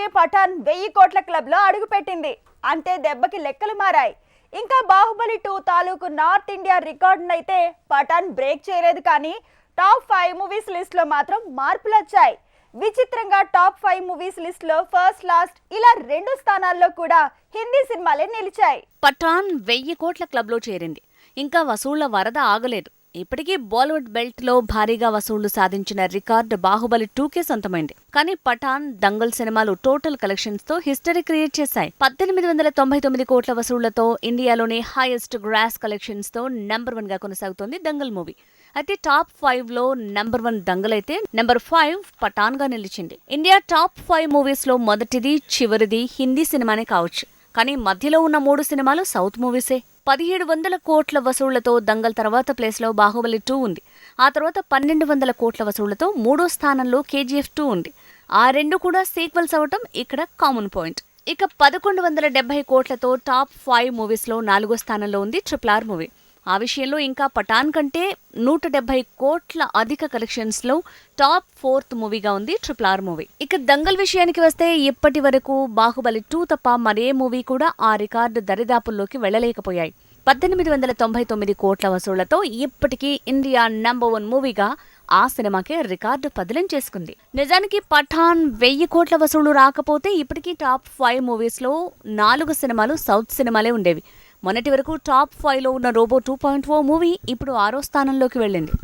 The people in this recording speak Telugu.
మూవీ పఠాన్ వెయ్యి కోట్ల క్లబ్లో అడుగుపెట్టింది. అంతే దెబ్బకి లెక్కలు మారాయి. ఇంకా బాహుబలి టూ తాలూకు నార్త్ ఇండియా రికార్డునైతే పఠాన్ బ్రేక్ చేయలేదు కానీ టాప్ ఫైవ్ మూవీస్ లిస్ట్లో మాత్రం మార్పులు వచ్చాయి. విచిత్రంగా టాప్ ఫైవ్ మూవీస్ లిస్ట్లో ఫస్ట్ లాస్ట్ ఇలా రెండు స్థానాల్లో కూడా హిందీ సినిమాలే నిలిచాయి. పఠాన్ వెయ్యి కోట్ల క్లబ్లో చేరింది. ఇంకా వసూళ్ళ వరద ఆగలేదు. ఇప్పటికీ బాలీవుడ్ బెల్ట్లో భారీగా వసూళ్ళు సాధించిన రికార్డు బాహుబలి టూకే సొంతమైంది. కానీ పఠాన్ దంగల్ సినిమాలు టోటల్ కలెక్షన్స్తో హిస్టరీ క్రియేట్ చేశాయి. పద్దెనిమిది వందల తొంభై తొమ్మిది కోట్ల వసూళ్ళతో ఇండియాలోనే హైయెస్ట్ గ్రాస్ కలెక్షన్స్తో నెంబర్ వన్గా కొనసాగుతోంది దంగల్ మూవీ. అయితే టాప్ ఫైవ్లో నెంబర్ వన్ దంగల్ అయితే నెంబర్ ఫైవ్ పఠాన్గా నిలిచింది. ఇండియా టాప్ ఫైవ్ మూవీస్లో మొదటిది చివరిది హిందీ సినిమానే కావచ్చు. కానీ మధ్యలో ఉన్న మూడు సినిమాలు సౌత్ మూవీసే. పదిహేడు వందల కోట్ల వసూళ్ళతో దంగల్ తర్వాత ప్లేస్లో బాహుబలి టూ ఉంది. ఆ తర్వాత పన్నెండు వందల కోట్ల వసూళ్ళతో మూడో స్థానంలో కేజీఎఫ్ టూ ఉంది. ఆ రెండు కూడా సీక్వెల్స్ అవటం ఇక్కడ కామన్ పాయింట్. ఇక పదకొండు వందల డెబ్బై కోట్లతో టాప్ ఫైవ్ మూవీస్లో నాలుగో స్థానంలో ఉంది ట్రిపుల్ ఆర్ మూవీ. ఆ విషయంలో ఇంకా పఠాన్ కంటే నూట డెబ్బై కోట్ల అధిక కలెక్షన్స్లో టాప్ ఫోర్త్ మూవీగా ఉంది ట్రిపుల్ ఆర్ మూవీ. ఇక దంగల్ విషయానికి వస్తే ఇప్పటి వరకు బాహుబలి టూ తప్ప మరే మూవీ కూడా ఆ రికార్డు దరిదాపుల్లోకి వెళ్ళలేకపోయాయి. పద్దెనిమిది వందల తొంభై తొమ్మిది కోట్ల వసూళ్ళతో ఇప్పటికీ ఇండియా నంబర్ వన్ మూవీగా ఆ సినిమాకే రికార్డు పదిలం చేసుకుంది. నిజానికి పఠాన్ వెయ్యి కోట్ల వసూళ్ళు రాకపోతే ఇప్పటికీ టాప్ ఫైవ్ మూవీస్లో నాలుగు సినిమాలు సౌత్ సినిమాలే ఉండేవి. మొన్నటి వరకు టాప్ ఫైవ్లో ఉన్న Robo two point four movie ఇప్పుడు ఆరో స్థానంలోకి వెళ్ళింది.